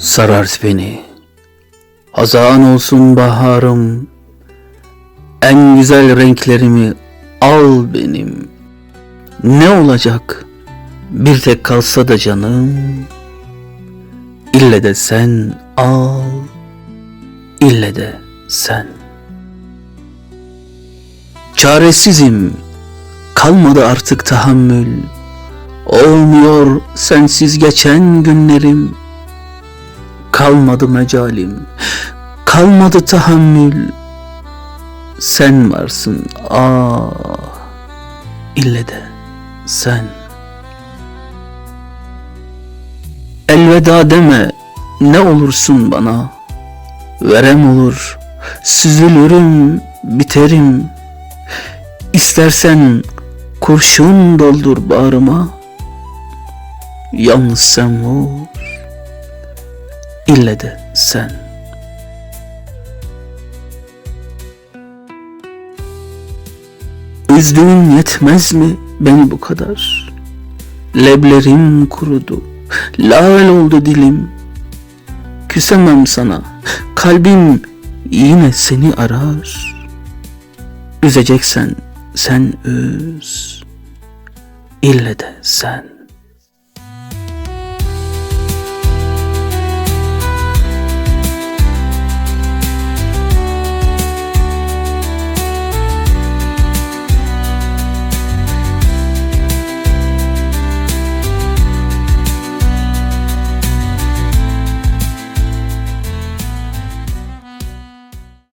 Sarart beni. Hazan olsun baharım. En güzel renklerimi al benim. Ne olacak? Bir tek kalsa da canım. İlle de sen al. İlle de sen. Çaresizim. Kalmadı artık tahammül. Olmuyor sensiz geçen günlerim. Kalmadı mecalim. Kalmadı tahammül. Sen varsın ah. İlle de sen. Elveda deme ne olursun bana. Verem olur. Süzülürüm, biterim. İstersen kurşun doldur bağrıma. Yalnız sen vur. İlle de sen. Üzdüğün yetmez mi beni bu kadar? Leblerim kurudu, lal oldu dilim. Küsemem sana, kalbim yine seni arar. Üzeceksen sen üz, ille de sen.